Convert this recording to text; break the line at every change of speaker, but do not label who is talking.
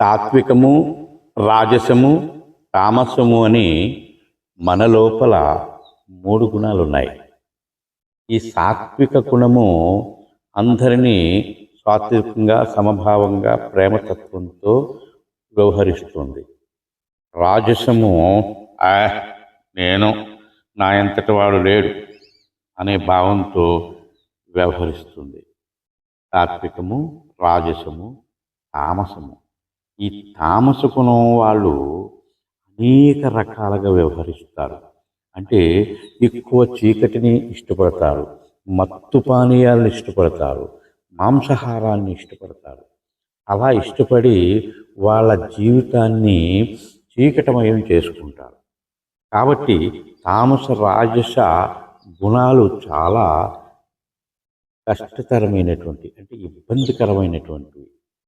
సాత్వికము రాజసము తామసము అని మన లోపల మూడు గుణాలు ఉన్నాయి ఈ సాత్విక గుణము అందరినీ సాత్వికంగా సమభావంగా ప్రేమతత్వంతో వ్యవహరిస్తుంది. రాజసము ఆ నేను నా ఎంతటి వాడు లేడు అనే భావంతో వ్యవహరిస్తుంది. సాత్వికము రాజసము తామసము. ఈ తామస గుణం వాళ్ళు అనేక రకాలుగా వ్యవహరిస్తారు. అంటే ఎక్కువ చీకటిని ఇష్టపడతారు మత్తు పానీయాలను ఇష్టపడతారు మాంసాహారాన్ని ఇష్టపడతారు. అలా ఇష్టపడి వాళ్ళ జీవితాన్ని చీకటమయం చేసుకుంటారు. కాబట్టి తామస రాజస గుణాలు చాలా కష్టతరమైనటువంటి అంటే ఇబ్బందికరమైనటువంటి